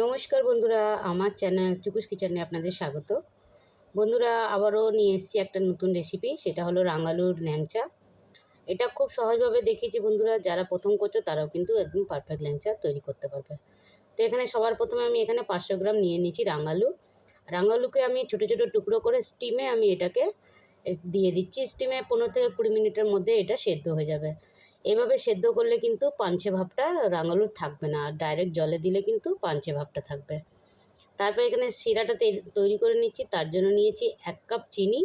নমস্কার বন্ধুরা, আমার চ্যানেল টুকুস কিচেনে আপনাদের স্বাগত। বন্ধুরা, আবারও নিয়ে এসেছি একটা নতুন রেসিপি সেটা হলো রাঙালুর ল্যাংচা। এটা খুব সহজভাবে দেখিয়েছি বন্ধুরা, যারা প্রথম করছ তারাও কিন্তু একদম পারফেক্ট ল্যাংচা তৈরি করতে পারবে। তো এখানে সবার প্রথমে আমি এখানে পাঁচশো গ্রাম নিয়ে নিয়েছি রাঙালু। রাঙালুকে আমি ছোটো ছোটো টুকরো করে স্টিমে আমি এটাকে দিয়ে দিচ্ছি। স্টিমে পনেরো থেকে কুড়ি মিনিটের মধ্যে এটা সেদ্ধ হয়ে যাবে। এভাবে সেদ্ধ করলে কিন্তু পাঞ্চে ভাবটা রাঙালুর থাকবে না, আর ডাইরেক্ট জলে দিলে কিন্তু পাঞ্চে ভাবটা থাকবে। তারপর এখানে শিরাটা তৈরি করে নিচ্ছি, তার জন্য নিয়েছি এক কাপ চিনি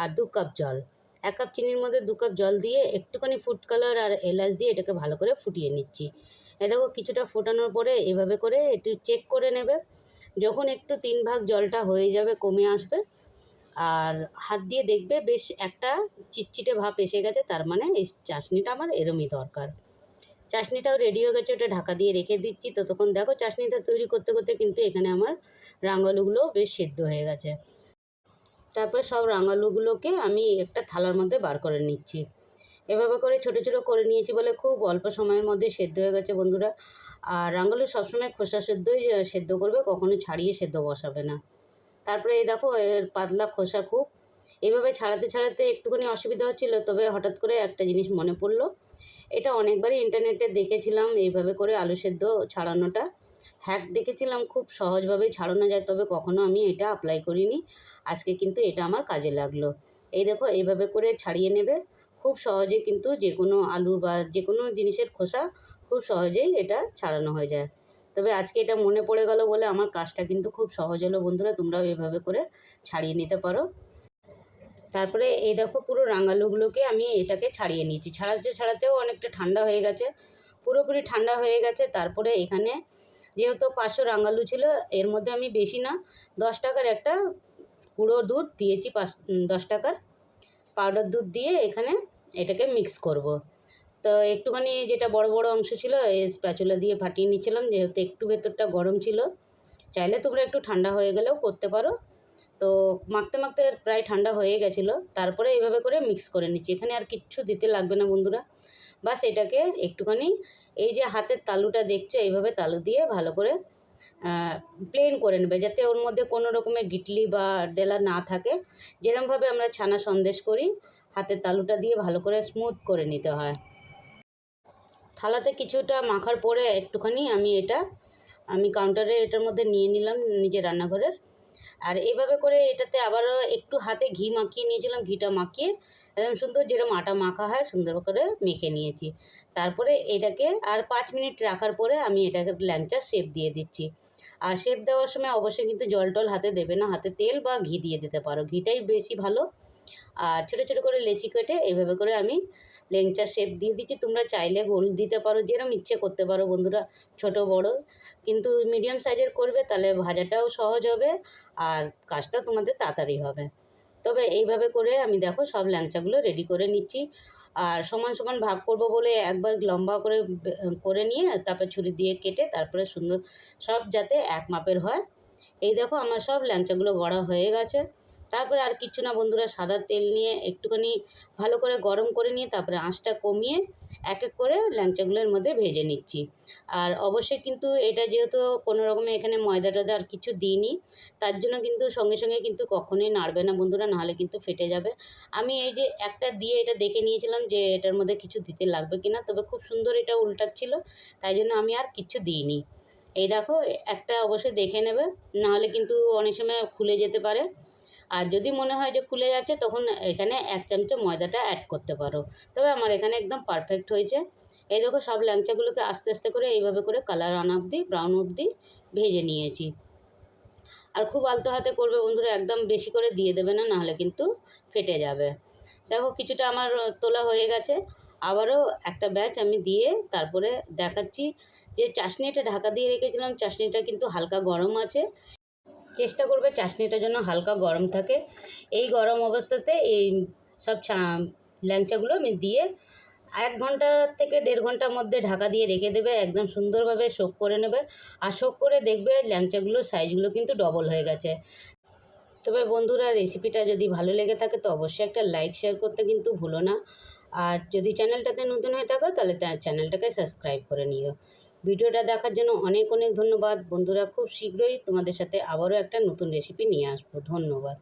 আর দু কাপ জল। এক কাপ চিনির মধ্যে দু কাপ জল দিয়ে একটুখানি ফুড কালার আর এলাচ দিয়ে এটাকে ভালো করে ফুটিয়ে নিচ্ছি। এ দেখো কিছুটা ফোটানোর পরে এভাবে করে একটু চেক করে নেবে। যখন একটু তিন ভাগ জলটা হয়ে যাবে, কমে আসবে আর হাত দিয়ে দেখবে বেশ একটা চিটচিটে ভাব এসে গেছে, তার মানে এই চাশনিটা আমার এরমই দরকার। চাশনিটাও রেডি হয়ে গেছে, ওটা ঢাকা দিয়ে রেখে দিচ্ছি। ততক্ষণ দেখো চাশনিটা তৈরি করতে করতে কিন্তু এখানে আমার রাঙালুগুলোও বেশ সেদ্ধ হয়ে গেছে। তারপরে সব রাঙালুগুলোকে আমি একটা থালার মধ্যে বার করে নিচ্ছি। এভাবে করে ছোটো ছোটো করে নিয়েছি বলে খুব অল্প সময়ের মধ্যে সেদ্ধ হয়ে গেছে বন্ধুরা। আর রাঙালু সবসময় খোসা সেদ্ধই, সেদ্ধ করবে, কখনো ছাড়িয়ে সেদ্ধ বসাবে না। তারপরে এই দেখো, এর পাতলা খোসা খুব। এইভাবে ছাড়াতে ছাড়াতে একটুখানি অসুবিধা হচ্ছিল, তবে হঠাৎ করে একটা জিনিস মনে পড়ল। এটা অনেকবারই ইন্টারনেটে দেখেছিলাম, এইভাবে করে আলু সেদ্ধ ছাড়ানোটা। হ্যাক দেখেছিলাম, খুব সহজভাবেই ছাড়ানো যায়, তবে কখনো আমি এটা অ্যাপ্লাই করিনি। আজকে কিন্তু এটা আমার কাজে লাগল। এই দেখো, এইভাবে করে ছাড়িয়ে নেবে। খুব সহজে কিন্তু যে কোনো আলু বা যে কোনো জিনিসের খোসা খুব সহজেই এটা ছাড়ানো হয়ে যায়। তবে আজকে এটা মনে পড়ে গেল বলে আমার কাজটা কিন্তু খুব সহজ হলো বন্ধুরা, তোমরাও এভাবে করে ছাড়িয়ে নিতে পারো। তারপরে এই দেখো পুরো রাঙালুগুলোকে আমি এটাকে ছাড়িয়ে নিয়েছি। ছাড়াতে ছাড়াতেও অনেকটা ঠান্ডা হয়ে গেছে, পুরোপুরি ঠান্ডা হয়ে গেছে। তারপরে এখানে যেহেতু পাঁচশো রাঙালু ছিল, এর মধ্যে আমি বেশি না, দশ টাকার একটা গুঁড়ো দুধ দিয়েছি, পাঁচ, দশ টাকার পাউডার দুধ দিয়ে এখানে এটাকে মিক্স করব। তো একটুখানি যেটা বড় বড় অংশ ছিল, এই স্প্যাচুলা দিয়ে ফাটিয়ে নিচ্ছিলাম, যেহেতু একটু ভেতরটা গরম ছিল। চাইলে তোমরা একটু ঠান্ডা হয়ে গেলেও করতে পারো। তো মাখতে মাখতে প্রায় ঠান্ডা হয়ে গেছিল। তারপরে এইভাবে করে মিক্স করে নিচ্ছি। এখানে আর কিচ্ছু দিতে লাগবে না বন্ধুরা। বাস এটাকে একটুখানি এই যে হাতের তালুটা দেখছ, এইভাবে তালু দিয়ে ভালো করে প্লেন করে নেবে, যাতে ওর মধ্যে কোনো রকমের গিটলি বা ডেলা না থাকে। যেরমভাবে আমরা ছানা সন্দেশ করি, হাতের তালুটা দিয়ে ভালো করে স্মুথ করে নিতে হয়। থালাতে কিছুটা মাখার পরে একটুখানি আমি এটা, আমি কাউন্টারে এটার মধ্যে নিয়ে নিলাম নিজের রান্নাঘরের। আর এইভাবে করে এটাতে আবারও একটু হাতে ঘি মাখিয়ে নিয়েছিলাম, ঘিটা মাখিয়ে একদম সুন্দর যেরকম আটা মাখা হয় সুন্দর করে মেখে নিয়েছি। তারপরে এটাকে আর পাঁচ মিনিট রাখার পরে আমি এটাকে ল্যাংচা শেপ দিয়ে দিচ্ছি। আর শেপ দেওয়ার সময় অবশ্যই কিন্তু জল টল হাতে দেবে না, হাতে তেল বা ঘি দিয়ে দিতে পারো। ঘিটাই বেশি ভালো। আর ছোটো ছোটো করে লেচি কেটে এইভাবে করে আমি লেংচা শেপ দিয়ে দিচ্ছি। তোমরা চাইলে গোল দিতে পারো যেরকম ইচ্ছে করতে পারো বন্ধুরা, ছোট, বড়। কিন্তু মিডিয়াম সাইজের করবে, তাহলে ভাজাটাও সহজ হবে আর কাজটা তোমাদের তাড়াতাড়ি হবে। তবে এইভাবে করে আমি দেখো সব ল্যাংচাগুলো রেডি করে নিচ্ছি। আর সমান সমান ভাগ করব বলে একবার লম্বা করে করে নিয়ে তারপর ছুরি দিয়ে কেটে তারপরে সুন্দর সব যাতে এক মাপের হয়। এই দেখো আমার সব ল্যাংচাগুলো গড়া হয়ে গেছে। তারপরে আর কিচ্ছু না, বন্ধুরা সাদা তেল নিয়ে একটুখানি ভালো করে গরম করে নিয়ে তারপরে আঁচটা কমিয়ে এক এক করে ল্যাংচাগুলোর মধ্যে ভেজে নিচ্ছি। আর অবশ্যই কিন্তু এটা যেহেতু কোনো রকমে এখানে ময়দা টয়দা আর কিছু দিইনি, তার জন্য কিন্তু সঙ্গে সঙ্গে কিন্তু কখনোই নাড়বে না বন্ধুরা, নাহলে কিন্তু ফেটে যাবে। আমি এই যে একটা দিয়ে এটা দেখে নিয়েছিলাম যে এটার মধ্যে কিছু দিতে লাগবে কি না তবে খুব সুন্দর এটা উল্টাচ্ছিল তাই জন্য আমি আর কিচ্ছু দিইনি। এই দেখো, একটা অবশ্যই দেখে নেবে, নাহলে কিন্তু অনেক সময় খুলে যেতে পারে। আর যদি মনে হয় যে খুলে যাচ্ছে, তখন এখানে এক চামচ ময়দাটা অ্যাড করতে পারো। তবে আমার এখানে একদম পারফেক্ট হয়েছে। এই দেখো সব ল্যাংচাগুলোকে আস্তে আস্তে করে এইভাবে করে কালার আনা অবধি ব্রাউন অবধি ভেজে নিয়েছি। আর খুব আলতো হাতে করবে বন্ধুরা, একদম বেশি করে দিয়ে দেবে না, নাহলে কিন্তু ফেটে যাবে। দেখো কিছুটা আমার তোলা হয়ে গেছে। আবারও একটা ব্যাচ আমি দিয়ে তারপরে দেখাচ্ছি যে চাশনিটা ঢাকা দিয়ে রেখেছিলাম, চাশনিটা কিন্তু হালকা গরম আছে। চেষ্টা করবে চাশনিটা যেন হালকা গরম থাকে। এই গরম অবস্থাতে এই সব ল্যাংচাগুলো আমি দিয়ে এক ঘণ্টা থেকে দেড় ঘণ্টার মধ্যে ঢাকা দিয়ে রেখে দেবে, একদম সুন্দরভাবে শোক করে নেবে। আর শোক করে দেখবে ল্যাংচাগুলোর সাইজগুলো কিন্তু ডবল হয়ে গেছে। তবে বন্ধুরা রেসিপিটা যদি ভালো লেগে থাকে তো অবশ্যই একটা লাইক শেয়ার করতে কিন্তু ভুলো না। আর যদি চ্যানেলটাতে নতুন হয়ে থাকো, তাহলে চ্যানেলটাকে সাবস্ক্রাইব করে নিও। ভিডিওটা দেখার জন্য অনেক অনেক ধন্যবাদ। বন্ধুরা, খুব শীঘ্রই তোমাদের সাথে আবারও একটা নতুন রেসিপি নিয়ে আসব। ধন্যবাদ।